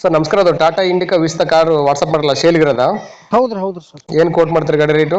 Sir ನಮಸ್ಕಾರ ಅದು Tata Indica Vista car WhatsApp ಮಾಡಲ್ಲ ಶೇಲ್ಗಿರೋದ ಹೌದ್ರಿ ಹೌದ್ರಿ ಸರ್. ಏನು ಕೋಟ್ ಮಾಡ್ತೀರಿ ಗಾಡಿ ರೇಟು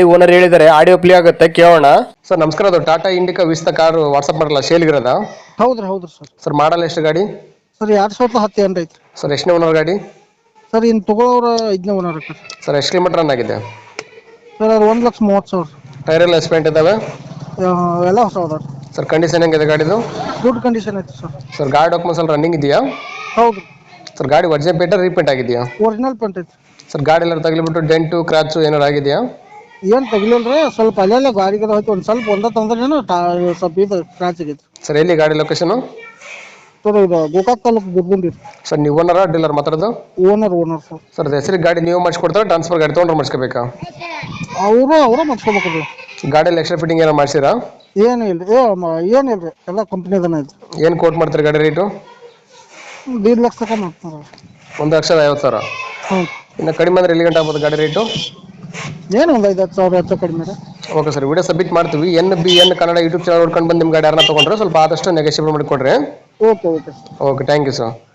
ಗಾಡಿ ಓನರ್ ಹೇಳಿದರೆ ಆಡಿಯೋ ಪ್ಲೇ ಆಗುತ್ತೆ ಕೇಳೋಣ. ಸರ್ ನಮಸ್ಕಾರ ಅದು Tata Indica Vista car WhatsApp ಮಾಡಲ್ಲ ಶೇಲ್ಗಿರೋದ ಹೌದ್ರಿ ಹೌದ್ರಿ ಸರ್. ಸರ್ ಮಾಡಲ್ಲ ಎಷ್ಟು ಗಾಡಿ? ಸರ್ ಎರಡ್ ಸಾವಿರದ ಹತ್ತು ಏನ್ ಐತ್ರಿ. ಸರ್ ಎಷ್ಟನೇ ಓನರ್ ಗಾಡಿ? ಸರ್ ಇನ್ ತಗೊಳೋರ ಐದನೇ ಓನರ್ ಸರ್. ಎಷ್ಟು ಕಿಲೋಮೀಟರ್ ರನ್ ಆಗಿದೆ? ಸರ್ ಅದು ಒಂದ್ ಲಕ್ಷ ಮೂವತ್ತು ಸಾವಿರ ಟೈರ್ ಎಲ್ಲ ಎಸ್ಪೆಂಟ್ ಇದಾವೆ ಆ, ಎಲ್ಲ ಹೊಸ ಅದಾವ್ರಿ. ಸರ್ ಕಂಡೀಷನ್ ಹೆಂಗಿದೆ ಗಾಡಿದು? ಗುಡ್ ಕಂಡೀಷನ್ ಐತಿ ಸರ್. ಸರ್ ಗಾಡಿ ಡಾಕ್ಯುಮೆಂಟ್ಸ್ ಎಲ್ಲ ರನ್ನಿಂಗ್ ಇದೆಯಾ? ಹೌದು ಸರ್ ಗಾಡಿ ಒರಿಜಿನಲ್ ಪೇಟ ರೀಪೇಂಟ್ ಆಗಿದೆಯಾ? ಒರಿಜಿನಲ್ ಪೇಂಟ್ ಐತಿ ಸರ್ ಗಾಡಿ ಎಲ್ಲ ತಗಲಿಬಿಟ್ಟು ಡೆಂಟು ಕ್ರಾಚು ಏನಾರು ಆಗಿದೆಯಾ? ಏನ್ ತೆಗಿಲಿಲ್ರಿ? ಸ್ವಲ್ಪ ಅಲ್ಲೆಲ್ಲ ಗಾಡಿಗೆ ಹೋಯ್ತು. ಒಂದ್ ಸ್ವಲ್ಪ ಒಂದ ತಂದ್ರೇನು ಸ್ವಲ್ಪ ಇದು ಕ್ರಾಚ್ ಆಗೈತಿ ಸರ್ ಎಲ್ಲಿ ಗಾಡಿ ಲೊಕೇಶನ್ ಸರ್ ಇದು ಗೋಕಾಕ್ ತಾಲೂಕು ಗುರ್ಗುಂಡಿ ಸರ್ ನೀವು ಓನರ ಡೀಲರ್ ಮಾತಾಡೋದು? ಓನರ್ ಓನರ್ ಸರ್ ಸರ್ ಹೆಸರು ಗಾಡಿ ನೀವು ಮಾಡಿಸ್ಕೊಡ್ತಾರೆ ಟ್ರಾನ್ಸ್ಫರ್ ಗಾಡಿ ತೊಗೊಂಡ್ರೆ ಮಾಡಿಸ್ಕೋಬೇಕಾ? ಅವರು ಅವರ ಮಾಡ್ಸ್ಕೊಬೇಕ್ರಿ ಗಾಡಿಯಲ್ಲಿ ಎಕ್ಸ್ಟ್ರಾ ಫಿಟ್ಟಿಂಗ್ ಏನೋ ಮಾಡಿಸಿರಾ? ಏನು ಇಲ್ರಿ. ಏ ಮ- ಎಲ್ಲಾ ಎಲ್ಲ ಕಂಪ್ನಿದನ ಐತಿ ಏನು ಕೋಟ್ ಮಾಡ್ತೀರಿ ಗಾಡಿ ರೇಟು ದೀಡ್ ಲಕ್ಷ ಮಾಡ್ತಾರ. ಒಂದು ಲಕ್ಷದ ಐವತ್ತು ಸಾವಿರ. ಹ್ಞೂ ಇನ್ನು ಕಡಿಮೆ ಅಂದ್ರೆ ಎಲ್ಲಿ ಗಂಟೆ ಆಗ್ಬೋದು ಗಾಡಿ ರೇಟು ಏನು ಒಂದು ಐದು ಹತ್ತು ಸಾವಿರ ಹೆಚ್ಚು ಕಡಿಮೆ ರೀ ಓಕೆ ಸರ್ ವಿಡಿಯೋ ಸಬ್ಮಿಟ್ ಮಾಡ್ತೀವಿ. N B N Kannada YouTube channel ನೋಡ್ಕೊಂಡು ಬಂದು ನಿಮ್ಮ ಗಾಡಿ ಯಾರನ್ನ ತೊಗೊಂಡ್ರೆ ಸ್ವಲ್ಪ ಆದಷ್ಟು ನೆಗೋಷಿಯೇಟ್ ಮಾಡಿಕೊಡ್ರಿ. Okay okay okay thank you sir